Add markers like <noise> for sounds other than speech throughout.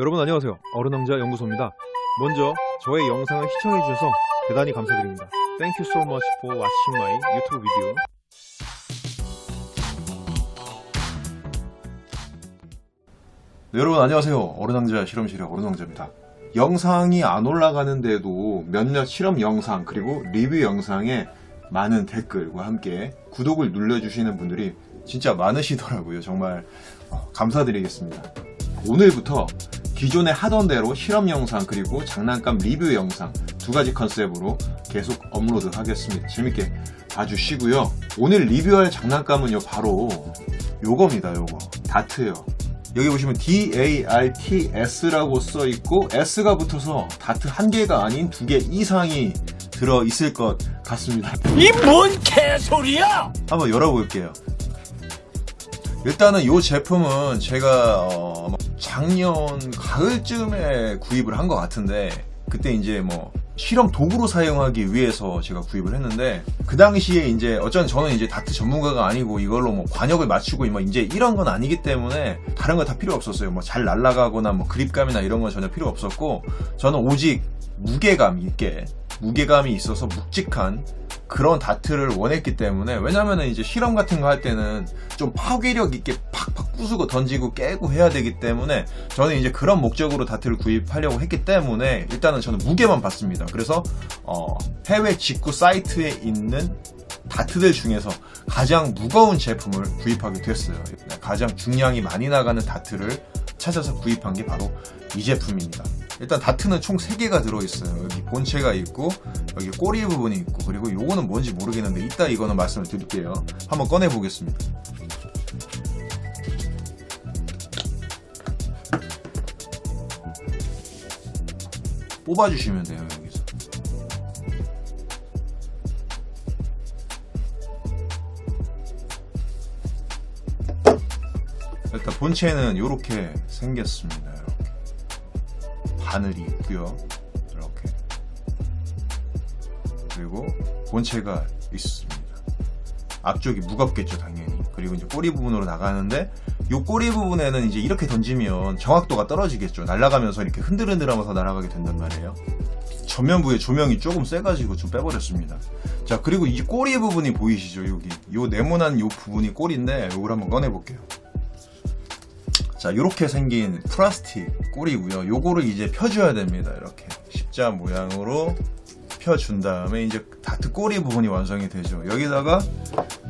여러분 안녕하세요. 어른왕자 연구소입니다. 먼저 저의 영상을 시청해 주셔서 대단히 감사드립니다. Thank you so much for watching my YouTube video. 네, 여러분 안녕하세요. 어른왕자 실험실의 어른왕자입니다. 영상이 안 올라가는데도 몇몇 실험 영상 그리고 리뷰 영상에 많은 댓글과 함께 구독을 눌러주시는 분들이 진짜 많으시더라고요. 정말 어, 감사드리겠습니다. 오늘부터 기존에 하던 대로 실험 영상 그리고 장난감 리뷰 영상 두 가지 컨셉으로 계속 업로드 하겠습니다. 재밌게 봐주시고요. 오늘 리뷰할 장난감은요 바로 요겁니다. 요거 다트요. 여기 보시면 DARTS라고 써 있고 S가 붙어서 다트 한 개가 아닌 두 개 이상이 들어 있을 것 같습니다. 이 뭔 개소리야! 한번 열어볼게요. 일단은 이 제품은 제가 어, 작년 가을쯤에 구입을 한 것 같은데 그때 이제 뭐 실험 도구로 사용하기 위해서 제가 구입을 했는데 그 당시에 이제 어쩌면 저는 이제 다트 전문가가 아니고 이걸로 뭐 관역을 맞추고 뭐 이제 이런 건 아니기 때문에 다른 거 다 필요 없었어요. 뭐 잘 날아가거나 뭐 그립감이나 이런 건 전혀 필요 없었고 저는 오직 무게감 있게 무게감이 있어서 묵직한 그런 다트를 원했기 때문에 왜냐면은 이제 실험 같은 거 할 때는 좀 파괴력 있게 팍팍 부수고 던지고 깨고 해야 되기 때문에 저는 이제 그런 목적으로 다트를 구입하려고 했기 때문에 일단은 저는 무게만 봤습니다. 그래서 어, 해외 직구 사이트에 있는 다트들 중에서 가장 무거운 제품을 구입하게 됐어요. 가장 중량이 많이 나가는 다트를 찾아서 구입한 게 바로 이 제품입니다. 일단 다트는 총 3개가 들어있어요. 여기 본체가 있고, 여기 꼬리 부분이 있고, 그리고 요거는 뭔지 모르겠는데, 이따 이거는 말씀을 드릴게요. 한번 꺼내 보겠습니다. 뽑아주시면 돼요, 여기서. 일단 본체는 이렇게 생겼습니다. 바늘이 있고요. 이렇게 그리고 본체가 있습니다. 앞쪽이 무겁겠죠, 당연히. 그리고 이제 꼬리 부분으로 나가는데 이 꼬리 부분에는 이제 이렇게 던지면 정확도가 떨어지겠죠. 날아가면서 이렇게 흔들흔들하면서 날아가게 된단 말이에요. 전면부에 조명이 조금 세가지고 좀 빼버렸습니다. 자, 그리고 이 꼬리 부분이 보이시죠, 여기. 요 네모난 요 부분이 꼬리인데, 요걸 한번 꺼내볼게요. 자, 요렇게 생긴 플라스틱 꼬리고요. 요거를 이제 펴줘야 됩니다. 이렇게 십자 모양으로 펴준 다음에 이제 다트 꼬리 부분이 완성이 되죠. 여기다가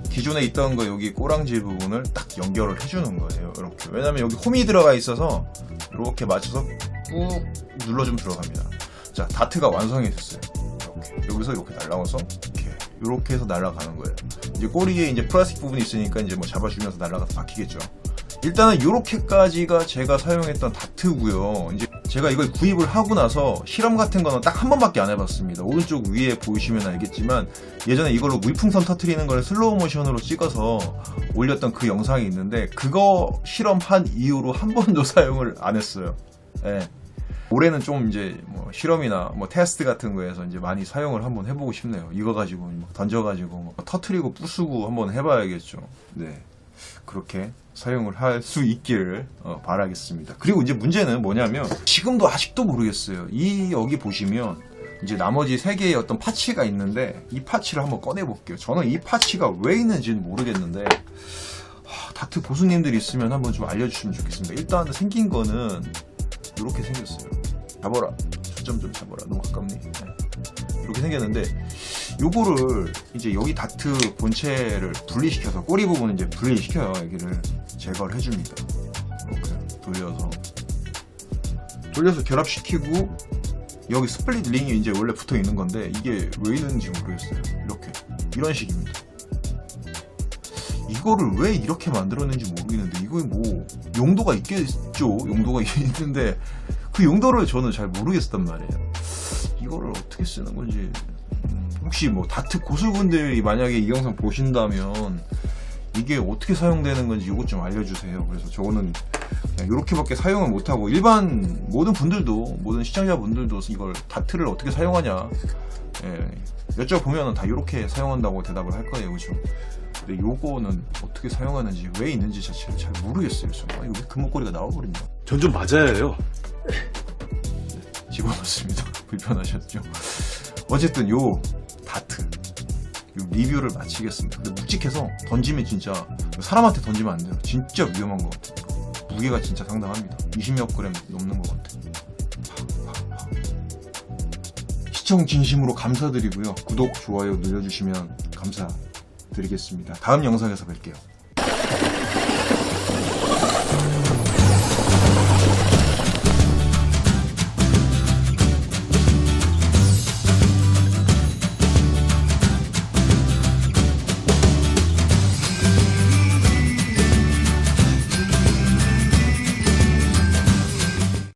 기존에 있던 거 여기 꼬랑지 부분을 딱 연결을 해주는 거예요. 이렇게. 왜냐면 여기 홈이 들어가 있어서 이렇게 맞춰서 꾹 눌러주면 들어갑니다. 자, 다트가 완성이 됐어요. 이렇게. 여기서 이렇게 날라와서 이렇게. 이렇게 해서 날아가는 거예요. 이제 꼬리에 이제 플라스틱 부분이 있으니까 이제 뭐 잡아주면서 날아가서 박히겠죠. 일단은 이렇게까지가 제가 사용했던 다트고요. 이제 제가 이걸 구입을 하고 나서 실험 같은 거는 딱 한 번밖에 안 해봤습니다. 오른쪽 위에 보이시면 알겠지만 예전에 이걸로 물풍선 터트리는 걸 슬로우 모션으로 찍어서 올렸던 그 영상이 있는데 그거 실험한 이후로 한 번도 <laughs> 사용을 안 했어요. 예. 올해는 좀 이제 뭐 실험이나 뭐 테스트 같은 거에서 이제 많이 사용을 한번 해보고 싶네요. 이거 가지고 막 던져가지고 막 터트리고 부수고 한번 해봐야겠죠. 네. 그렇게 사용을 할 수 있기를 어, 바라겠습니다. 그리고 이제 문제는 뭐냐면 지금도 아직도 모르겠어요. 이 여기 보시면 이제 나머지 세 개의 어떤 파츠가 있는데 이 파츠를 한번 꺼내 볼게요. 저는 이 파츠가 왜 있는지는 모르겠는데 하, 다트 고수님들 있으면 한번 좀 알려주시면 좋겠습니다. 일단 생긴 거는 이렇게 생겼어요. 잡아라. 초점 좀 잡아라. 너무 가깝니? 네. 이렇게 생겼는데 요거를 이제 여기 다트 본체를 분리시켜서 꼬리 부분을 이제 분리시켜요. 여기를 제거를 해줍니다. 이렇게 돌려서 돌려서 결합시키고 여기 스플릿 링이 이제 원래 붙어 있는 건데 이게 왜 있는지 모르겠어요. 이렇게 이런 식입니다. 이거를 왜 이렇게 만들었는지 모르겠는데 이거 뭐 용도가 있겠죠. 용도가 <laughs> 있는데 그 용도를 저는 잘 모르겠었단 말이에요. 이거를 어떻게 쓰는 건지 음, 혹시 뭐 다트 고수분들이 만약에 이 영상 보신다면 이게 어떻게 사용되는 건지 이것 좀 알려주세요. 그래서 저거는 이렇게밖에 사용을 못하고 일반 모든 분들도 모든 시청자분들도 이걸 다트를 어떻게 사용하냐 예, 여쭤보면 다 이렇게 사용한다고 대답을 할 거예요. 그죠? 근데 요거는 어떻게 사용하는지 왜 있는지 자체를 잘 모르겠어요. 아, 이거 왜 금목걸이가 나와버린다. 전 좀 맞아야 해요. <laughs> 집어넣습니다. <laughs> 불편하셨죠? 어쨌든 요 다트 요 리뷰를 마치겠습니다. 근데 묵직해서 던지면 진짜 사람한테 던지면 안 돼요. 진짜 위험한 것 같아요. 무게가 진짜 상당합니다. 20몇 그램 넘는 것 같아요. 시청 진심으로 감사드리고요. 구독, 좋아요 눌러주시면 감사드리겠습니다. 다음 영상에서 뵐게요.